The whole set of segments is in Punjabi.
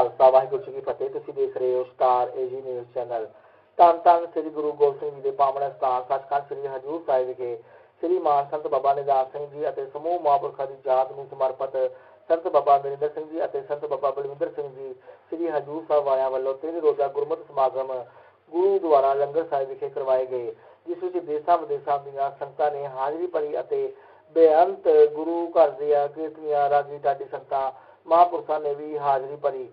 ਖਾਲਸਾ ਵਾਹਿਗੁਰੂ ਜੀ ਕੀ ਫਤਿਹ, ਤੁਸੀਂ ਦੇਖ ਰਹੇ ਹੋ ਸਟਾਰ ਏਜੀ ਨਿਊਜ਼ ਚੈਨਲ। ਧੰਨ ਧੰਨ ਸ੍ਰੀ ਗੁਰੂ ਗੋਬਿੰਦ ਸਿੰਘ ਜੀ ਦੇ ਪਾਵਨ ਸਥਾਨ, ਸੱਚਖੰਡ ਸ੍ਰੀ ਹਜੂਰ ਸਾਹਿਬ ਵਿਖੇ ਸ੍ਰੀ ਮਾਨ ਸੰਤ ਬਾਬਾ ਨਿਧਾਨ ਸਿੰਘ ਜੀ ਅਤੇ ਸਮੂਹ ਮਹਾਂਪੁਰਖਾਂ ਦੀ ਯਾਦ ਨੂੰ ਸਮਰਪਿਤ ਸੰਤ ਬਾਬਾ ਨਰਿੰਦਰ ਸਿੰਘ ਜੀ ਅਤੇ ਸੰਤ ਬਾਬਾ ਬਲਵਿੰਦਰ ਸਿੰਘ ਜੀ ਸ੍ਰੀ ਹਜੂਰ ਸਾਹਿਬ ਵਾਲਿਆਂ ਵੱਲੋਂ ਤਿੰਨ ਰੋਜ਼ਾ ਗੁਰਮਤਿ ਸਮਾਗਮ ਗੁਰੂ ਦੁਆਰਾ ਲੰਗਰ ਸਾਹਿਬ ਵਿਖੇ ਕਰਵਾਏ ਗਏ, ਜਿਸ ਵਿੱਚ ਦੇਸ਼ਾਂ ਵਿਦੇਸ਼ਾਂ ਦੀਆਂ ਸੰਗਤਾਂ ਨੇ ਹਾਜ਼ਰੀ ਭਰੀ ਅਤੇ ਬੇਅੰਤ ਗੁਰੂ ਘਰ ਦੀਆਂ ਕੀਰਤਨੀਆਂ ਰਾਗੀ ਢਾਡੀ ਸੰਗਤਾਂ, ਮਹਾਂਪੁਰਖਾਂ ਨੇ ਵੀ ਹਾਜ਼ਰੀ ਭਰੀ।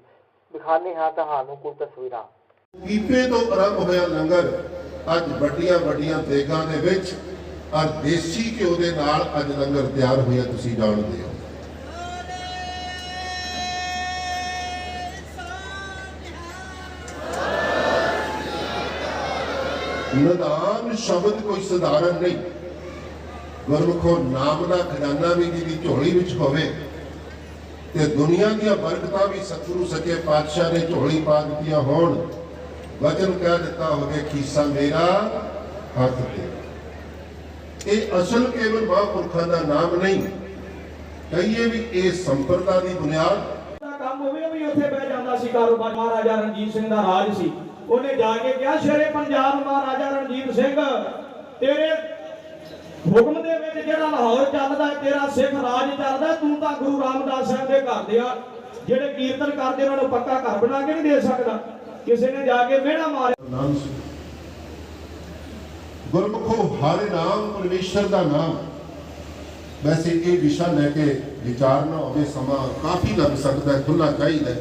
ਦਿਖਾਣੇ ਹਾਂ ਤੁਹਾਨੂੰ ਕੁਝ ਤਸਵੀਰਾਂ। ਕੀਪੇ ਤੋਂ ਆਰੰਭ ਹੋਇਆ ਲੰਗਰ, ਅੱਜ ਵੱਡੀਆਂ ਵੱਡੀਆਂ ਦੇਗਾਂ ਦੇ ਵਿੱਚ ਔਰ ਦੇਸੀ ਘਿਓ ਦੇ ਨਾਲ ਅੱਜ ਲੰਗਰ ਤਿਆਰ ਹੋਇਆ, ਤੁਸੀਂ ਜਾਣਦੇ ਹੋ। ਨਿਦਾਨ ਸ਼ਬਦ ਕੋਈ ਸਧਾਰਨ ਨਹੀਂ। ਗੁਰਮੁਖੋ ਨਾਮ ਦਾ ਖਜ਼ਾਨਾ ਵੀ ਜਿਹਦੀ ਝੋਲੀ ਵਿੱਚ ਹੋਵੇ ਤੇ ਦੁਨੀਆ ਦੀਆਂ ਬਰਕਤਾਂ ਵੀ ਸਤਿਗੁਰੂ ਸੱਚੇ ਪਾਤਸ਼ਾਹ ਨੇ ਝੋਲੀ ਪਾ ਦਿੱਤੀਆਂ ਹੋਣ। ਵਚਨ ਕਹਿ ਦਿੱਤਾ ਹੋਵੇ, ਖੀਸਾ ਮੇਰਾ ਹੱਥ ਤੇ ਇਹ ਅਸਲ ਕੇਵਲ ਮਹਾਂਪੁਰਖਾਂ ਦਾ ਨਾਮ ਨਹੀਂ, ਕਹੀਏ ਵੀ ਇਹ ਸੰਪਰਦਾ ਦੀ ਬੁਨਿਆਦ। ਦਾ ਕੰਮ ਹੋਵੇ ਵੀ ਉੱਥੇ ਬਹਿ ਜਾਂਦਾ ਸੀ, ਕਾਰੋਬਾਰ। ਮਹਾਰਾਜਾ ਰਣਜੀਤ ਸਿੰਘ ਦਾ ਰਾਜ ਸੀ। ਉਹਨੇ ਜਾ ਕੇ ਕਿਹਾ, ਸ਼ੇਰੇ ਪੰਜਾਬ ਮਹਾਰਾਜਾ ਰਣਜੀਤ ਸਿੰਘ, ਤੇਰੇ ਹੁਕਮ ਦੇ ਜਿਹੜਾ ਲਾਹੌਰ ਚੱਲਦਾ, ਤੇਰਾ ਸਿੱਖ ਰਾਜ ਚੱਲਦਾ, ਤੂੰ ਤਾਂ ਗੁਰੂ ਰਾਮਦਾਸ ਸਾਹਿਬ ਦੇ ਘਰ ਦੇ ਆ। ਜਿਹੜੇ ਕੀਰਤਨ ਕਰਦੇ, ਉਹਨਾਂ ਨੂੰ ਪੱਕਾ ਘਰ ਬਣਾ ਕੇ ਨਹੀਂ ਦੇ ਸਕਦਾ। ਕਿਸੇ ਨੇ ਜਾ ਕੇ ਮਿਹਣਾ ਮਾਰਿਆ। ਨਾਮ ਸੀ। ਗੁਰਮੁਖੋ ਨਾਮ, ਪਰਮੇਸ਼ਰ ਦਾ ਨਾਮ। ਵੈਸੇ ਇਹ ਵਿਸ਼ਾ ਲੈ ਕੇ ਵਿਚਾਰਨਾ ਹੋਵੇ, ਸਮਾਂ ਕਾਫੀ ਲੱਗ ਸਕਦਾ ਹੈ ਖੁੱਲਾ ਚਾਹੀਦਾ।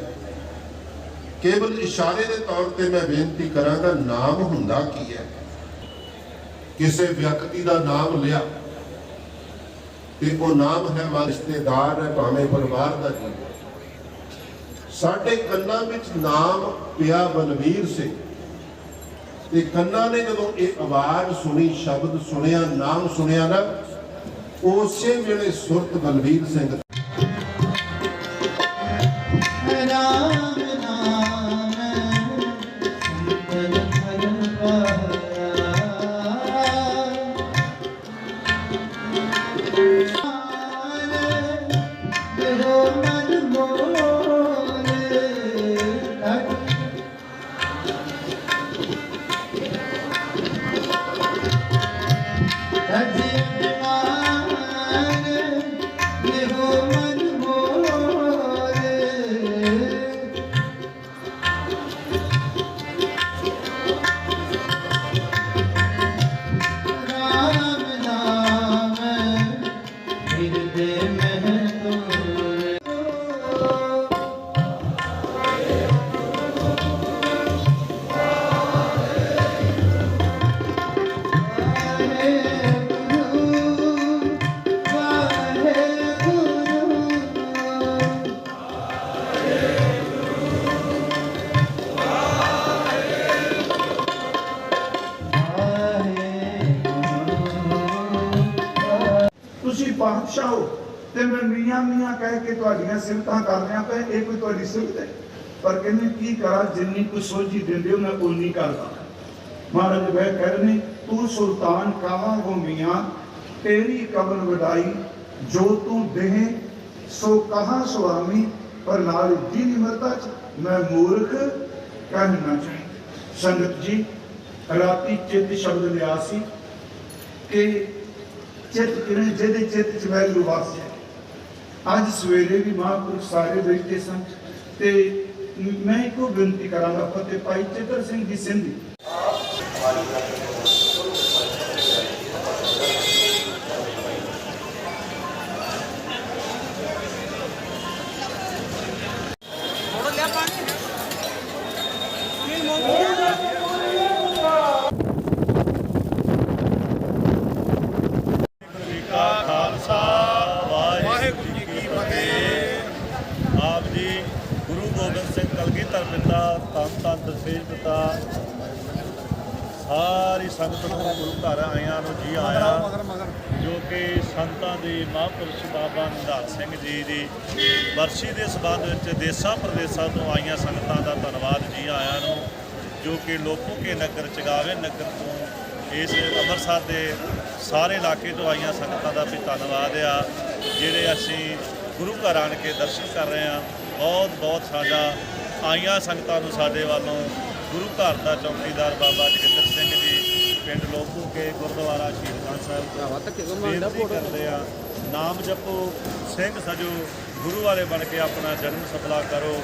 ਕੇਵਲ ਇਸ਼ਾਰੇ ਦੇ ਤੌਰ ਤੇ ਮੈਂ ਬੇਨਤੀ ਕਰਾਂਗਾ, ਨਾਮ ਹੁੰਦਾ ਕੀ ਹੈ? ਕਿਸੇ ਵਿਅਕਤੀ ਦਾ ਨਾਮ ਲਿਆ। ਤੇ ਉਹ ਨਾਮ ਹੈ ਵਾ ਰਿਸ਼ਤੇਦਾਰ ਹੈ, ਭਾਵੇਂ ਪਰਿਵਾਰ ਦਾ ਜੀ ਸਾਡੇ ਕੰਨਾਂ ਵਿੱਚ ਨਾਮ ਪਿਆ ਬਲਵੀਰ ਸਿੰਘ। ਤੇ ਕੰਨਾਂ ਨੇ ਜਦੋਂ ਇਹ ਆਵਾਜ਼ ਸੁਣੀ, ਸ਼ਬਦ ਸੁਣਿਆ, ਨਾਮ ਸੁਣਿਆ ਨਾ, ਉਸੇ ਵੇਲੇ ਸੁਰਤ ਬਲਵੀਰ ਸਿੰਘ। ਰਾਮ ਤੁਸੀਂ ਬਾਦਸ਼ਾਹ ਹੋ ਤੇ ਮੈਂ ਮੀਆਂ ਮੀਆਂ ਕਹਿ ਕੇ ਤੁਹਾਡੀਆਂ ਸਿਫਤਾਂ ਕਰ ਰਿਹਾ ਇਹ ਕੋਈ ਤੁਹਾਡੀ ਸਿਫਤ ਹੈ? ਪਰ ਕਹਿੰਦੇ, ਕੀ ਕਰਾਂ? ਜਿੰਨੀ ਕੁ ਸੋਝੀ ਦਿੰਦੇ ਹੋ ਮੈਂ ਉਨੀ ਕਰਦਾ। ਮਹਾਰਾਜ ਵੈ ਕਹਿੰਦੇ ਤੂੰ ਸੁਲਤਾਨ ਕਹਾ ਹੋ ਮੀਆਂ, ਤੇਰੀ ਕਬਰ ਵਡਾਈ, ਜੋ ਤੂੰ ਦੇਹ, ਸੋ ਕਹਾ ਸੁਆਮੀ, ਪਰ ਨਾਲ ਦੀ ਨਿਮਰਤਾ ਚ ਮੈਂ ਮੂਰਖ ਕਹਿਣਾ ਚਾਹੀਦਾ ਸੰਗਤ ਜੀ, ਰਾਤੀ ਚਿੱਤ ਸ਼ਬਦ ਲਿਆ ਸੀ ਕਿ ਚਿੱਤ ਕਿਵੇਂ ਜਿਹਦੇ ਚਿੱਤ ਚ ਵੈਗਰੂ ਵਾਸਿਆ ਅੱਜ ਸਵੇਰੇ ਵੀ ਮਹਾਂਪੁਰਖ ਸਾਰੇ ਬੈਠੇ ਸਨ ਤੇ ਮੈਂ ਇੱਕੋ ਬੇਨਤੀ ਕਰਾਂਗਾ, ਫਤਿਹ ਭਾਈ ਚਿੱਤਰ ਸਿੰਘ ਜੀ ਸਿੰਧੀ ਜੀ ਕਾ ਖਾਲਸਾ ਵਾਹਿਗੁਰੂ ਜੀ ਕੀ ਫਤਿਹ ਆਪ ਜੀ ਗੁਰੂ ਗੋਬਿੰਦ ਸਿੰਘ ਕਲਗੀਧਰ ਪਿਤਾ ਧੰਨ ਧੰਨ ਦਸੇਜ ਪਿਤਾ ਸਾਰੀ ਸੰਗਤ ਨੂੰ ਗੁਰੂ ਘਰ ਆਇਆਂ ਨੂੰ ਜੀ ਆਇਆ ਜੋ ਕਿ ਸੰਤਾਂ ਦੇ ਮਹਾਂਪੁਰਸ਼ ਬਾਬਾ ਨਿਧਾਨ ਸਿੰਘ ਜੀ ਦੀ ਵਰਸੀ ਦੇ ਸਬੰਧ ਵਿੱਚ ਦੇਸਾਂ ਪ੍ਰਦੇਸਾਂ ਤੋਂ ਆਈਆਂ ਸੰਗਤਾਂ ਦਾ ਧੰਨਵਾਦ ਜੀ ਆਇਆਂ ਨੂੰ ਜੋ ਕਿ ਲੋਕੋ ਕੇ ਨਗਰ ਚਗਾਵੇ ਨਗਰ ਤੋਂ ਇਸ ਅੰਮ੍ਰਿਤਸਰ ਦੇ ਸਾਰੇ ਇਲਾਕੇ ਤੋਂ ਆਈਆਂ ਸੰਗਤਾਂ ਦਾ ਵੀ ਧੰਨਵਾਦ ਆ ਜਿਹੜੇ ਅਸੀਂ ਗੁਰੂ ਘਰ ਆਣ ਕੇ ਦਰਸ਼ਨ ਕਰ ਰਹੇ ਆ ਬਹੁਤ ਬਹੁਤ ਸਾਡਾ ਆਈਆਂ ਸੰਗਤਾਂ ਨੂੰ ਸਾਡੇ ਵੱਲੋਂ ਗੁਰੂ ਘਰ ਦਾ ਚੌਕੀਦਾਰ ਬਾਬਾ ਜਗਿੰਦਰ ਸਿੰਘ ਜੀ ਪਿੰਡ ਲੋਕੂ ਕੇ ਗੁਰਦੁਆਰਾ ਸ਼ਹੀਦ ਖਾਨ ਸਾਹਿਬ ਬੇਨਤੀ ਕਰਦੇ ਆ ਨਾਮ ਜਪੋ ਸਿੰਘ ਸਜੋ ਗੁਰੂ ਵਾਲੇ ਬਣ ਕੇ ਆਪਣਾ ਜਨਮ ਸਫਲਾ ਕਰੋ।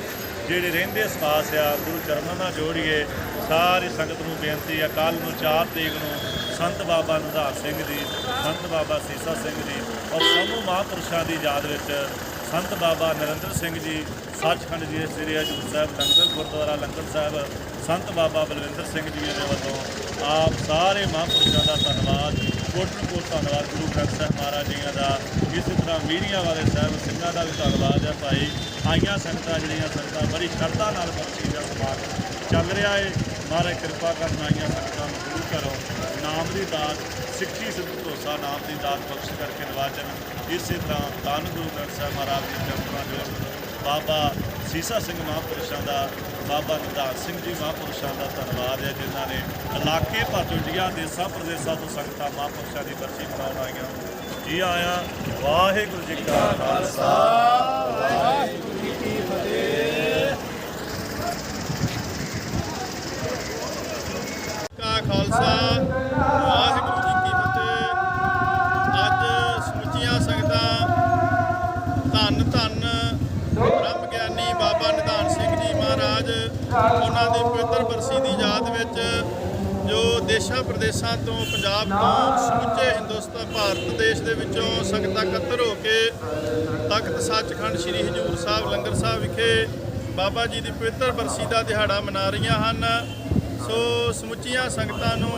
ਜਿਹੜੇ ਰਹਿੰਦੇ ਸਵਾਸ ਆ ਗੁਰੂ ਚਰਨਾਂ ਨਾਲ ਜੋੜੀਏ ਸਾਰੀ ਸੰਗਤ ਨੂੰ ਬੇਨਤੀ ਆ ਕੱਲ ਨੂੰ 4 ਤਰੀਕ ਨੂੰ ਸੰਤ ਬਾਬਾ ਨਿਧਾਨ ਸਿੰਘ ਜੀ ਸੰਤ ਬਾਬਾ ਸੀਸਾ ਸਿੰਘ ਜੀ ਔਰ ਸਮੂਹ ਮਹਾਂਪੁਰਸ਼ਾਂ ਦੀ ਯਾਦ ਵਿੱਚ ਸੰਤ ਬਾਬਾ ਨਰਿੰਦਰ ਸਿੰਘ ਜੀ ਸੱਚਖੰਡ ਜੀ ਸ੍ਰੀ ਹਜੂਰ ਸਾਹਿਬ ਲੰਗਰ, ਗੁਰਦੁਆਰਾ ਲੰਗਰ ਸਾਹਿਬ, ਸੰਤ ਬਾਬਾ ਬਲਵਿੰਦਰ ਸਿੰਘ ਜੀ ਦੇ ਵੱਲੋਂ ਆਪ ਸਾਰੇ ਮਹਾਂਪੁਰਸ਼ਾਂ ਦਾ ਧੰਨਵਾਦ, ਕੋਟਨ ਕੋਟ ਧੰਨਵਾਦ, ਗੁਰੂ ਗ੍ਰੰਥ ਸਾਹਿਬ ਮਹਾਰਾਜ ਜੀਆਂ ਦਾ। ਇਸੇ ਤਰ੍ਹਾਂ ਮੀਡੀਆ ਵਾਲੇ ਸਾਹਿਬ, ਸਿੰਘਾਂ ਦਾ ਵੀ ਧੰਨਵਾਦ ਹੈ ਭਾਈ। ਆਈਆਂ ਸੰਗਤਾਂ ਜਿਹੜੀਆਂ ਸੰਗਤਾਂ ਬੜੀ ਸ਼ਰਧਾ ਨਾਲ ਬਖਸ਼ੀ ਦਾ ਸਮਾਗਮ ਚੱਲ ਰਿਹਾ ਹੈ ਮਹਾਰਾਜ ਕਿਰਪਾ ਕਰਨ ਆਈਆਂ ਸੰਗਤਾਂ ਨੂੰ ਗੁਰੂ ਘਰੋਂ ਨਾਮ ਦੀ ਦਾਤ, ਸਿੱਖੀ ਸਿੱਧੂ ਭਰੋਸਾ ਨਾਮ ਦੀ ਦਾਤ ਬਖਸ਼ ਕਰਕੇ ਨਵਾਜਣ। ਇਸੇ ਤਰ੍ਹਾਂ ਧੰਨ ਗੁਰੂ ਗ੍ਰੰਥ ਸਾਹਿਬ ਮਹਾਰਾਜ ਦੀ ਚਰਨਾਂ ਜੋ ਬਾਬਾ ਸੀਸਾ ਸਿੰਘ ਮਹਾਂਪੁਰਸ਼ਾਂ ਦਾ, ਬਾਬਾ ਨਿਧਾਨ ਸਿੰਘ ਜੀ ਮਹਾਂਪੁਰਸ਼ਾਂ ਦਾ ਧੰਨਵਾਦ ਹੈ, ਜਿਨ੍ਹਾਂ ਨੇ ਇਲਾਕੇ ਭਰ ਤੋਂ ਇੰਡੀਆ ਦੇਸਾਂ ਪ੍ਰਦੇਸਾਂ ਤੋਂ ਸੰਗਤਾਂ ਮਹਾਂਪੁਰਸ਼ਾਂ ਦੀ ਬਰਸੀ ਮਨਾਉਣ ਆਈਆਂ। ਜੀ ਆਇਆਂ, ਵਾਹਿਗੁਰੂ ਜੀ ਕਾ ਖਾਲਸਾ। ਦੇਸ਼ਾਂ ਪ੍ਰਦੇਸ਼ਾਂ ਤੋਂ ਪੰਜਾਬ ਤੋਂ ਸਮੁੱਚੇ ਹਿੰਦੁਸਤਾਨ, ਭਾਰਤ ਦੇਸ਼ ਦੇ ਵਿੱਚੋਂ ਸੰਗਤਾਂ ਇਕੱਤਰ ਹੋ ਕੇ ਤਖਤ ਸੱਚਖੰਡ ਸ੍ਰੀ ਹਜੂਰ ਸਾਹਿਬ ਲੰਗਰ ਸਾਹਿਬ ਵਿਖੇ ਬਾਬਾ ਜੀ ਦੀ ਪਵਿੱਤਰ ਬਰਸੀ ਦਾ ਦਿਹਾੜਾ ਮਨਾ ਰਹੀਆਂ ਹਨ। ਸੋ ਸਮੁੱਚੀਆਂ ਸੰਗਤਾਂ ਨੂੰ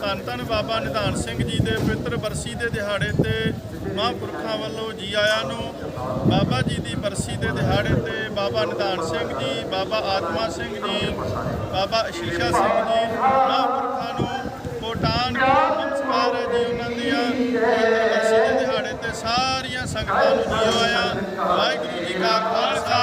ਧੰਨ ਧੰਨ ਬਾਬਾ ਨਿਧਾਨ ਸਿੰਘ ਜੀ ਦੇ ਪਵਿੱਤਰ ਬਰਸੀ ਦੇ ਦਿਹਾੜੇ ਤੇ ਮਹਾਂਪੁਰਖਾਂ ਵੱਲੋਂ ਜੀ ਆਇਆਂ ਨੂੰ ਬਾਬਾ ਜੀ ਦੀ ਬਰਸੀ ਦੇ ਦਿਹਾੜੇ ਤੇ ਬਾਬਾ ਨਿਧਾਨ ਸਿੰਘ ਜੀ, ਬਾਬਾ ਆਤਮਾ ਸਿੰਘ ਜੀ, ਬਾਬਾ ਅਸ਼ੀਸ਼ਾ ਸਿੰਘ ਜੀ, ਮਹਾਂਪੁਰਖਾਂ ਨੂੰ ਕੋਟਾਨ ਨਮਸਕਾਰ ਹੈ ਜੀ ਉਹਨਾਂ ਦੀਆਂ ਬਰਸੀ ਦੇ ਦਿਹਾੜੇ ਤੇ ਸਾਰੀਆਂ ਸੰਗਤਾਂ ਨੂੰ ਜੀ ਆਇਆਂ। ਵਾਹਿਗੁਰੂ ਜੀ ਕਾ ਖਾਲਸਾ।